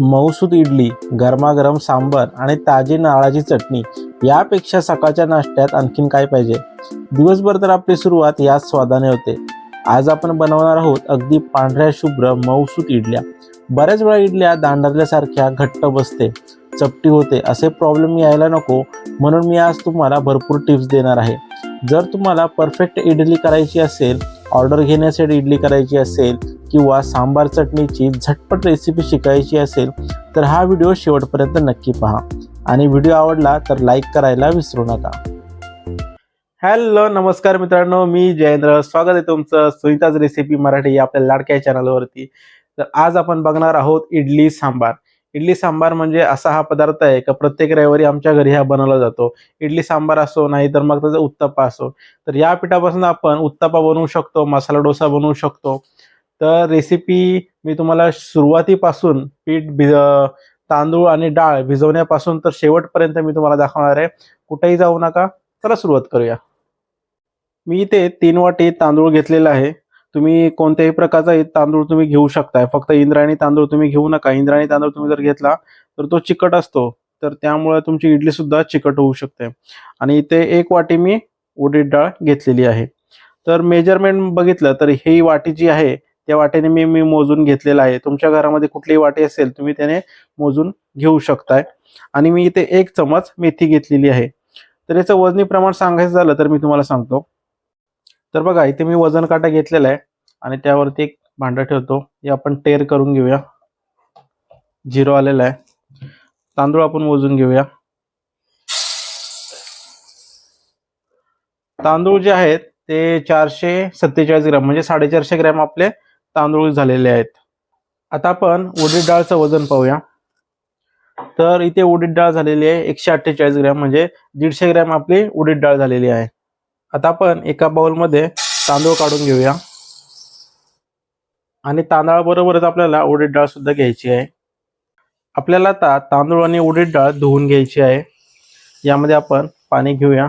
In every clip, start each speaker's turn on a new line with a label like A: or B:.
A: मऊसूत इडली गरमागरम सांबर आणि ताजी नारळाची चटणी यापेक्षा सकाळच्या नाश्त्यात आणखीन काय पाहिजे? दिवसभर तर आपली सुरुवात याच स्वादाने होते. आज आपण बनवणार आहोत अगदी पांढऱ्या शुभ्र मऊसूत इडल्या. बऱ्याच वेळा इडल्या दांडरल्यासारख्या घट्ट बसते. चपटी होते असे प्रॉब्लेम यायला नको. म्हणून मी आज तुम्हाला भरपूर टिप्स देणार आहे. जर तुम्हाला परफेक्ट इडली करायची असेल ऑर्डर घेण्यासाठी इडली करायची असेल किंवा सांबार चटणीची झटपट रेसिपी शिकायची असेल तर हा व्हिडिओ शेवटपर्यंत नक्की पहा. आणि व्हिडिओ आवडला तर लाईक करायला विसरू नका. हॅलो नमस्कार मित्रांनो मी जयेंद्र. स्वागत आहे तुमचं सुनीताज रेसिपी मराठी आपल्या लाडक्या चॅनलवरती तर आज आपण बघणार आहोत इडली सांबार. इडली सांबार म्हणजे असा हा पदार्थ आहे का प्रत्येक रविवारी आमच्या घरी हा बनवला जातो. इडली सांबार असो नाही तर मग त्याचा उत्तप्पा असो. तर या पिठापासून आपण उत्तप्पा बनवू शकतो मसाला डोसा बनवू शकतो. तर रेसिपी मी तुम्हाला सुरुवातीपासून पीठ भिज तांदूळ आणि डाळ भिजवण्यापासून तर शेवटपर्यंत मी तुम्हाला दाखवणार आहे. कुठेही जाऊ नका चला सुरुवात करूया. मी इथे तीन वाटी तांदूळ घेतलेला आहे. तुम्ही कोणत्याही प्रकारचा तांदूळ तुम्ही घेऊ शकताय. फक्त इंद्रायणी तांदूळ तुम्ही घेऊ नका. इंद्रायणी तांदूळ तुम्ही जर घेतला तर तो चिकट असतो. तर त्यामुळे तुमची इडली सुद्धा चिकट होऊ शकते. आणि इथे एक वाटी मी उडीद डाळ घेतलेली आहे. तर मेजरमेंट बघितलं तर ही वाटी जी आहे त्या वाटेने मी मी मोजून घेतलेला आहे. तुमच्या घरामध्ये कुठलीही वाटी असेल तुम्ही त्याने मोजून घेऊ शकताय. आणि मी इथे एक चमच मेथी घेतलेली आहे. तर याचं वजनी प्रमाण सांगायचं झालं तर मी तुम्हाला सांगतो. तर बघा इथे मी वजन काटा घेतलेला आहे आणि त्यावरती एक भांडं ठेवतो. हे आपण टेर करून घेऊया. झिरो आलेला आहे. तांदूळ आपण मोजून घेऊया. तांदूळ जे आहेत ते चारशे सत्तेचाळीस ग्रॅम म्हणजे साडेचारशे ग्रॅम आपले तांदूळ झालेले आहेत. आता आपण उडीद डाळचं वजन पाहूया. तर इथे उडीद डाळ झालेली आहे एकशे अठ्ठेचाळीस ग्रॅम म्हणजे दीडशे ग्रॅम आपली उडीद डाळ झालेली आहे. आता आपण एका बाउलमध्ये तांदूळ काढून घेऊया. आणि तांदळाबरोबरच आपल्याला उडीद डाळ सुद्धा घ्यायची आहे. आपल्याला आता तांदूळ आणि उडीद डाळ धुवून घ्यायची आहे. यामध्ये आपण पाणी घेऊया.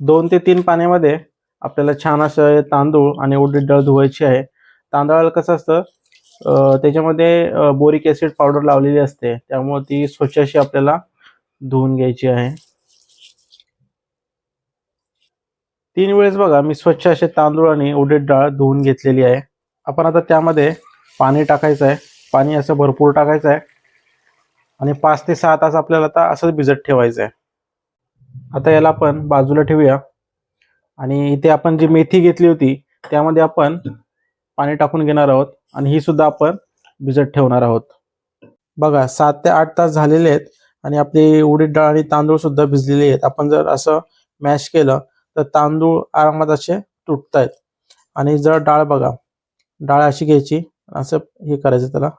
A: दोन ते तीन पाण्यामध्ये आपल्याला छान असं तांदूळ आणि उडीद डाळ धुवायची आहे. तांदळाला कसं असतं त्याच्यामध्ये बोरिक ऍसिड पावडर लावलेली असते. त्यामुळे ती स्वच्छ अशी आपल्याला धुवून घ्यायची आहे. तीन वेळेस बघा मी स्वच्छ असे तांदूळ आणि उडीद डाळ धुवून घेतलेली आहे. आपण आता त्यामध्ये पाणी टाकायचं आहे. पाणी असं भरपूर टाकायचं आहे. आणि पाच ते सहा तास आपल्याला आता असंच भिजत ठेवायचं आहे आता याला आपण बाजूला ठेवूया. आणि इथे आपण जी मेथी घेतली होती त्यामध्ये आपण पाणी टाकून घेणार आहोत. आणि ही सुद्धा आपण भिजत ठेवणार आहोत. बघा सात ते आठ तास झालेले आहेत. आणि आपली उडीद डाळ आणि तांदूळ सुद्धा भिजलेले आहेत. आपण जर असं मॅश केलं तर तांदूळ आरामात असे तुटतायत. आणि जर डाळ बघा. डाळ अशी घ्यायची. असं हे करायचं त्याला.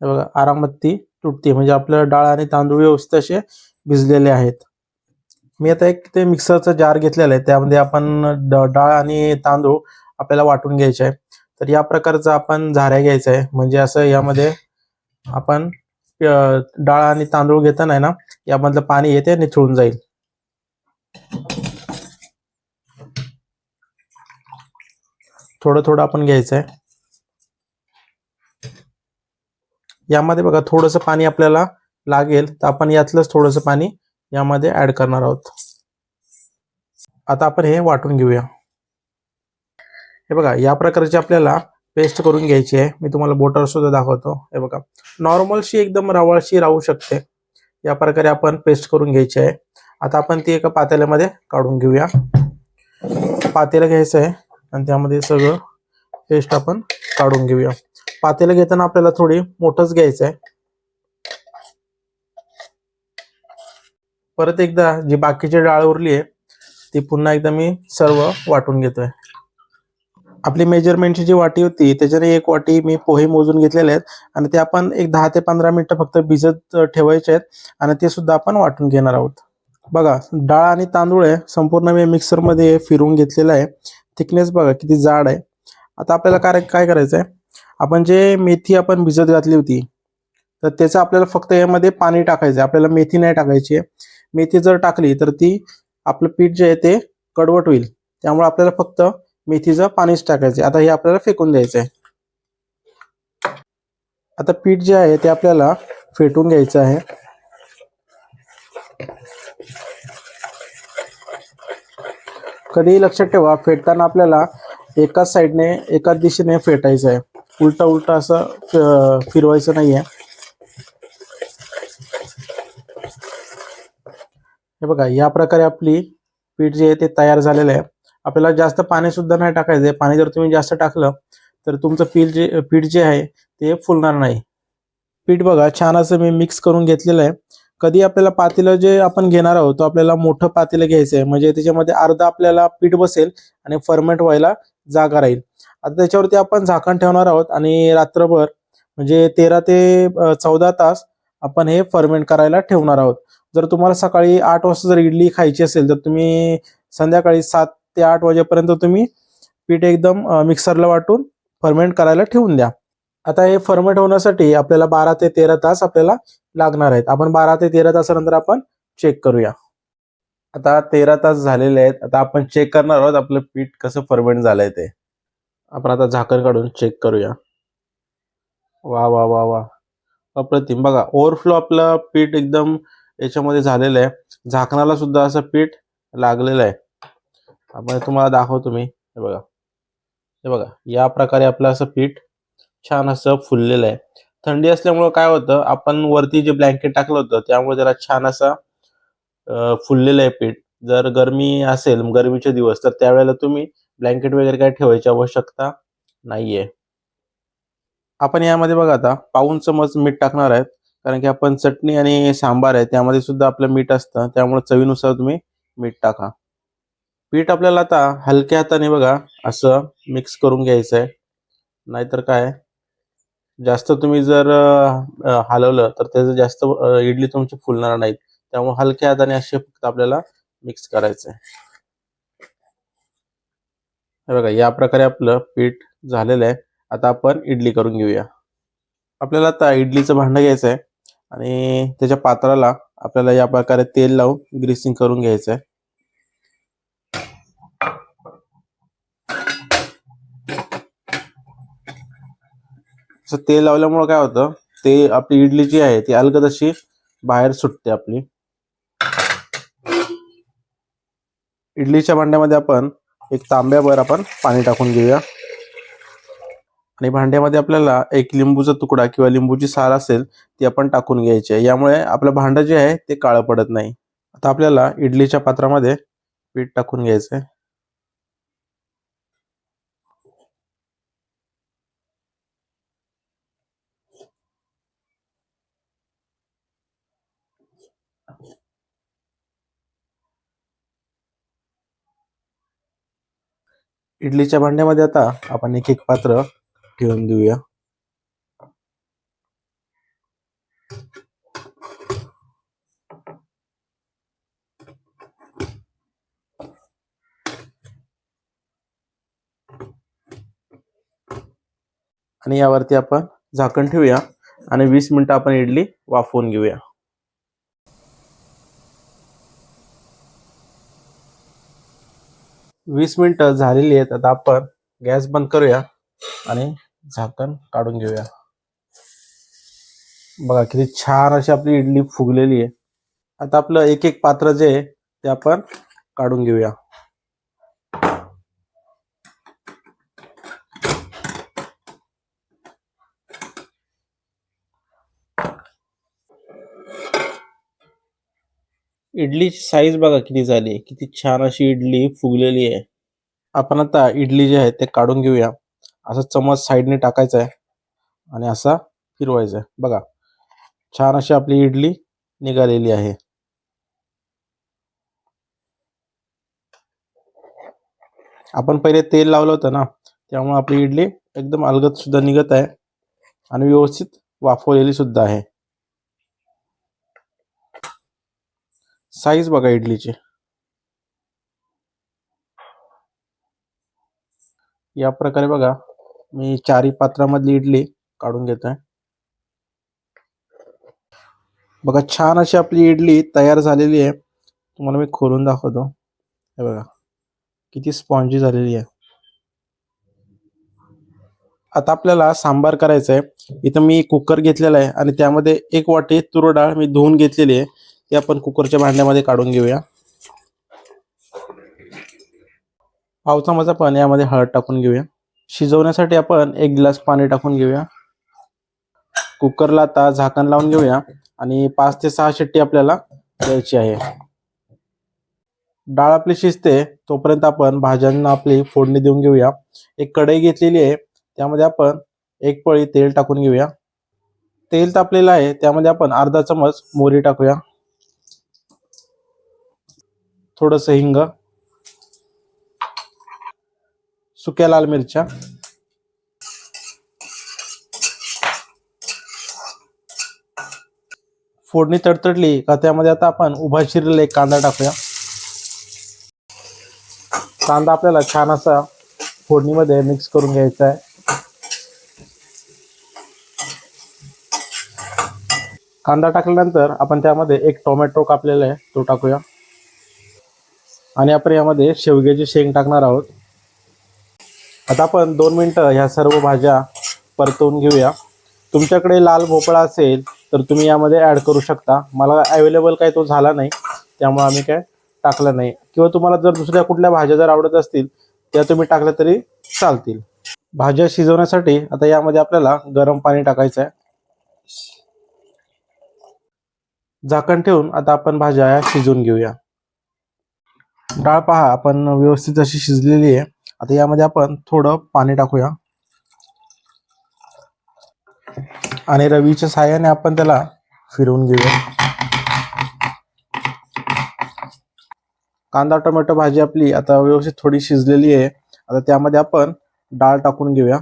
A: बघा आरामात ती तुटते. म्हणजे आपलं डाळ आणि तांदूळ व्यवस्थित असे भिजलेले आहेत. मी आता एक ते मिक्सरचा जार घेतलेला आहे. त्यामध्ये आपण डाळ आणि तांदूळ आपल्याला वाटून घ्यायचे आहे. तर या प्रकारचं आपण झाऱ्या घ्यायचा आहे. म्हणजे असं यामध्ये आपण डाळ आणि तांदूळ घेताना आहे ना यामधलं पाणी येते निथळून जाईल. थोडं थोडं आपण घ्यायचं आहे यामध्ये बघा थोडंसं पाणी आपल्याला लागेल तर आपण यातलंच थोडंसं पाणी यामध्ये ऍड करणार आहोत. आता आपण हे वाटून घेऊया. हे बघा या प्रकारची आपल्याला पेस्ट करून घ्यायची आहे. मी तुम्हाला बोटर सुद्धा दाखवतो. हे बघा नॉर्मलशी एकदम रवाळशी राहू शकते. या प्रकारे आपण पेस्ट करून घ्यायची आहे. आता आपण ती एका पातेल्यामध्ये काढून घेऊया. पातेलं घ्यायचं आहे. आणि त्यामध्ये सगळं पेस्ट आपण काढून घेऊया. पातेला घेताना आपल्याला थोडी मोठंच घ्यायचं आहे परत एकदा जी बाकीची डाळ उरली आहे ती पुन्हा एकदा मी सर्व वाटून घेतोय. आपली मेजरमेंटची जी वाटी होती त्याच्याने एक वाटी मी पोहे मोजून घेतलेले आहेत आणि ते आपण एक दहा ते पंधरा मिनिटं फक्त भिजत ठेवायचे आहेत आणि ते सुद्धा आपण वाटून घेणार आहोत. बघा डाळ आणि तांदूळ आहे संपूर्ण मी मिक्सरमध्ये फिरवून घेतलेलं आहे. थिकनेस बघा किती जाड आहे. आता आपल्याला काय काय करायचं आहे आपण जे मेथी आपण भिजत घातली होती तर त्याचं आपल्याला फक्त यामध्ये पाणी टाकायचं आहे आपल्याला मेथी नाही टाकायची आहे. मेथी जर टाकली तर ती आपलं पीठ जे आहे ते कडवट होईल. त्यामुळे आपल्याला फक्त मेथीचं पाणीच टाकायचं आहे आता हे आपल्याला फेकून द्यायचं आहे आता पीठ जे आहे ते आपल्याला फेटून घ्यायचं आहे. कधीही लक्षात ठेवा फेटताना आपल्याला एकाच साईडने एकाच दिशेने फेटायचं आहे. उलटा उलटा असं फिरवायचं नाही आहे हे बघा या प्रकारे आपली पीठ जे आहे ते तयार झालेलं आहे. आपल्याला जास्त पाणी सुद्धा नाही टाकायचं आहे. पाणी जर तुम्ही जास्त टाकलं तर तुमचं पीठ जे पीठ जे आहे ते फुलणार नाही. पीठ बघा छान असं मी मिक्स करून घेतलेलं आहे. कधी आपल्याला पातेलं जे आपण घेणार आहोत तो आपल्याला मोठं पातेलं घ्यायचं आहे म्हणजे त्याच्यामध्ये अर्धा आपल्याला पीठ बसेल आणि फर्मेंट व्हायला जागा राहील. आता त्याच्यावरती आपण झाकण ठेवणार आहोत आणि रात्रभर म्हणजे तेरा ते चौदा तास आपण हे फर्मेंट करायला ठेवणार आहोत. जर तुम्हाला सकाळी आठ वाजता जर इडली खायची असेल तर तुम्ही संध्याकाळी सात ते आठ वाजेपर्यंत तुम्ही पीठ एकदम मिक्सरला वाटून फर्मेंट करायला ठेवून द्या. आता हे फर्मेंट होण्यासाठी आपल्याला बारा ते तेरा तास आपल्याला लागणार आहेत. आपण बारा ते तेरा तासानंतर आपण चेक करूया. आता तेरा तास झालेले आहेत. आता आपण चेक करणार आहोत आपलं पीठ कसं फर्मेंट झालंय ते. आपण आता झाकण काढून चेक करूया. वा वा वा वा. अप्रतिम. बघा ओव्हरफ्लो आपलं पीठ एकदम याच्यामध्ये झालेलं आहे. झाकणाला सुद्धा असं पीठ लागलेलं आहे. आपण तुम्हाला दाखवतो मी. हे बघा. हे बघा या प्रकारे आपलं असं पीठ छान असं फुललेलं आहे. थंडी असल्यामुळं काय होतं आपण वरती जे ब्लँकेट टाकलं होतं त्यामुळे जरा छान असा फुललेलं आहे पीठ. जर गरमी असेल गरमीचे दिवस तर त्यावेळेला तुम्ही ब्लँकेट वगैरे काय ठेवायची आवश्यकता नाहीये. आपण यामध्ये बघा आता पाऊन चमच मीठ टाकणार आहेत. कारण की आपण चटणी आणि सांबार आहे त्यामध्ये सुद्धा आपलं मीठ असतं. त्यामुळे चवीनुसार तुम्ही मीठ टाका. पीठ आपल्याला आता हलक्या हाताने बघा असं मिक्स करून घ्यायचं आहे नाहीतर काय? जास्त तुम्ही जर हलवलं तर त्याचं जास्त इडली तुमची फुलणार नाहीत. त्यामुळे हलक्या हाताने असे फक्त आपल्याला मिक्स करायचं. आहे बघा या प्रकारे आपलं पीठ झालेलं आहे. आता आपण इडली करून घेऊया. आपल्याला आता इडलीचं भांडं घ्यायचं आहे आणि त्याच्या पात्राला आपल्याला या प्रकारे तेल लावून ग्रीसिंग करून घ्यायचं आहे असं तेल लावल्यामुळे काय होतं? ते आपली इडली जी आहे ती अलगद अशी बाहेर सुटते आपली. इडलीच्या भांड्यामध्ये आपण एक तांब्याभर आपण पाणी टाकून घेऊया. आणि भांड्यामध्ये आपल्याला एक लिंबूचा तुकडा किंवा लिंबूची साल असेल ती आपण टाकून घ्यायची आहे. यामुळे आपलं भांडं जे आहे ते काळं पडत नाही. आता आपल्याला इडलीच्या पात्रामध्ये पीठ टाकून घ्यायचं आहे इडलीच्या भांड्यामध्ये आता आपण एक एक पात्र ठेवून देऊया. आणि यावरती आपण झाकण ठेवूया आणि वीस मिनिटं आपण इडली वाफवून घेऊया. वीस मिनिटं झालेली आहेत. आता आपण गॅस बंद करूया आणि झाकण काढून घेऊया. बघा किती छान अशी आपली इडली फुगलेली आहे. आता आपलं एक एक पात्र जे आहे ते आपण काढून घेऊया. इडलीची साईज बघा किती झाली किती छान अशी इडली फुगलेली आहे. आपण आता इडली जे आहे ते काढून घेऊया. असं चमच साईडने टाकायचा आहे. आणि असा फिरवायचा आहे. बघा. छान अशी आपली इडली निघालेली आहे. आपण पहिले तेल लावलं होतं ना त्यामुळे आपली इडली एकदम अलगत सुद्धा निघत आहे. आणि व्यवस्थित वाफवलेली सुद्धा आहे. साईज बघा इडलीची. या प्रकारे बघा मी चारी पात्रामधली इडली काढून घेत आहे बघा छान अशी आपली इडली तयार झालेली आहे. तुम्हाला मी खोलून दाखवतो. हे बघा किती स्पॉन्जी झालेली आहे. आता आपल्याला सांबार करायचा आहे इथं मी कुकर घेतलेला आहे आणि त्यामध्ये एक वाटी तुरडाळ मी धुवून घेतलेली आहे. ते आपण कुकरच्या भांड्यामध्ये काढून घेऊया. पाव चमचा यामध्ये हळद टाकून घेऊया. शिजवण्यासाठी आपण एक ग्लास पाणी टाकून घेऊया. कुकरला आता झाकण लावून घेऊया आणि पाच ते सहा शिट्टी आपल्याला द्यायची आहे. डाळ आपली शिजते तोपर्यंत आपण भाज्यांना आपली फोडणी देऊन घेऊया. एक कढई घेतलेली आहे त्यामध्ये आपण एक पळी तेल टाकून घेऊया. तेल तापलेलं आहे त्यामध्ये आपण अर्धा चमच मोहरी टाकूया. थोडस हिंग सुक्या लाल मिरच्या फोडणी तडतडली का त्यामध्ये आता आपण उभा शिरलेला एक कांदा टाकूया. कांदा आपल्याला छान असा फोडणीमध्ये मिक्स करून घ्यायचा आहे. कांदा टाकल्यानंतर आपण त्यामध्ये एक टोमॅटो कापलेला आहे तो टाकूया. आणि आपण यामध्ये शेवग्याची शेंग टाकणार आहोत. आता आपण दोन मिनटं ह्या सर्व भाज्या परतवून घेऊया. तुमच्याकडे लाल भोपळा असेल तर तुम्ही यामध्ये ॲड करू शकता. मला अवेलेबल काय तो झाला नाही त्यामुळे आम्ही काय टाकलं नाही. किंवा तुम्हाला जर दुसऱ्या कुठल्या भाज्या जर आवडत असतील त्या तुम्ही टाकल्या तरी चालतील. भाज्या शिजवण्यासाठी आता यामध्ये आपल्याला गरम पाणी टाकायचं आहे. झाकण ठेवून आता आपण भाज्या या शिजवून घेऊया. डाळ पहा आपण व्यवस्थित अशी शिजलेली आहे. आता यामध्ये आपण थोडं पाणी टाकूया. आणि रवीच्या साह्याने आपण त्याला फिरवून घेऊया. कांदा टोमॅटो भाजी आपली आता व्यवस्थित थोडी शिजलेली आहे. आता त्यामध्ये आपण डाळ टाकून घेऊया.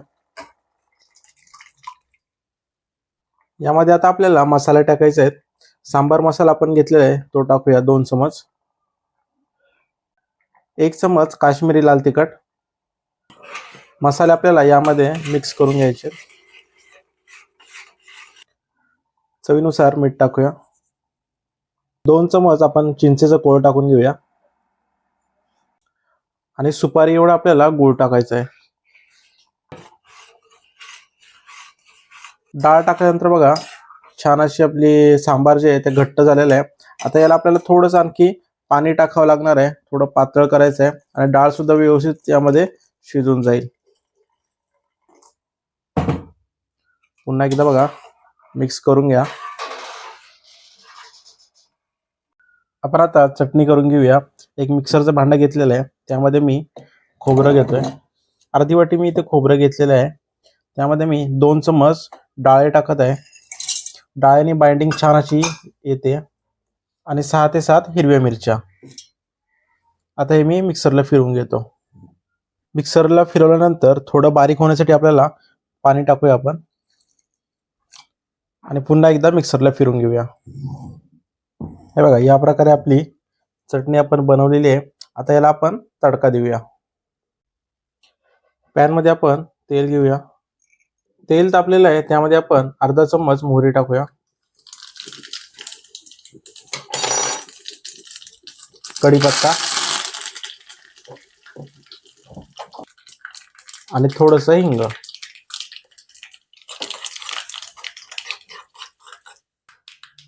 A: यामध्ये आता आपल्याला मसाले टाकायचे आहेत. सांबार मसाला आपण घेतलेला आहे तो टाकूया दोन चमच. एक चमच काश्मीरी लाल तिखट. मसाले आपल्याला यामध्ये मिक्स करून घ्यायचे. चवीनुसार मीठ टाकूया. दोन चमच आपण चिंचेचं कोळ टाकून घेऊया. आणि सुपारी एवढा आपल्याला गुळ टाकायचा आहे. डाळ टाकल्यानंतर बघा छान अशी आपली सांबार जे आहे ते घट्ट झालेलं आहे. आता याला आपल्याला थोडंसं आणखी पाणी टाकावं लागणार आहे. थोडं पातळ करायचं आहे. आणि डाळ सुद्धा व्यवस्थित यामध्ये शिजून जाईल. पुन्हा एकदा बघा. मिक्स करून घ्या. आपण आता चटणी करून घेऊया. एक मिक्सरचं भांडं घेतलेलं आहे. त्यामध्ये मी खोबरं घेतोय. अर्धी वाटी मी इथे खोबरं घेतलेलं आहे. त्यामध्ये मी दोन चमच डाळे टाकत आहे. डाळ्याने बाइंडिंग छान अशी येते. आणि सहा ते सात हिरव्या मिरच्या. आता हे मी मिक्सरला फिरवून घेतो. मिक्सरला फिरवल्यानंतर थोडं बारीक होण्यासाठी आपल्याला पाणी टाकूया आपण. आणि पुन्हा एकदा मिक्सरला फिरून घेऊया. हे बघा या प्रकारे आपली चटणी आपण बनवलेली आहे. आता याला आपण तडका देऊया. पॅनमध्ये आपण तेल घेऊया. तेल तापलेलं आहे त्यामध्ये आपण अर्धा चम्मच मोहरी टाकूया. कढीपत्ता. आणि थोडस हिंग.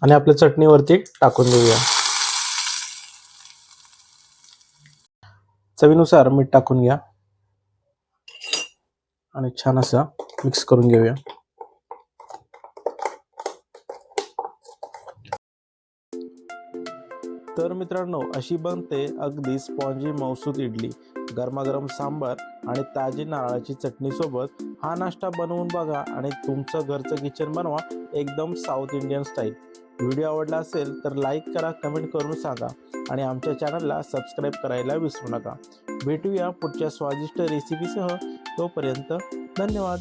A: आणि आपल्या चटणीवरती टाकून देऊया. चवीनुसार मीठ टाकून घ्या. आणि छान असं मिक्स करून घेऊया. तर मित्रांनो अशी बनते अगदी स्पॉन्जी मौसूद इडली. गरमागरम सांबार आणि ताजी नारळाची चटणी सोबत हा नाश्ता बनवून बघा आणि तुमचं घरचं किचन बनवा एकदम साऊथ इंडियन स्टाईल. व्हिडिओ आवडला असेल तर लाईक करा कमेंट करून सांगा आणि आमच्या चॅनलला सबस्क्राईब करायला विसरू नका. भेटूया पुढच्या स्वादिष्ट रेसिपीसह. तोपर्यंत धन्यवाद.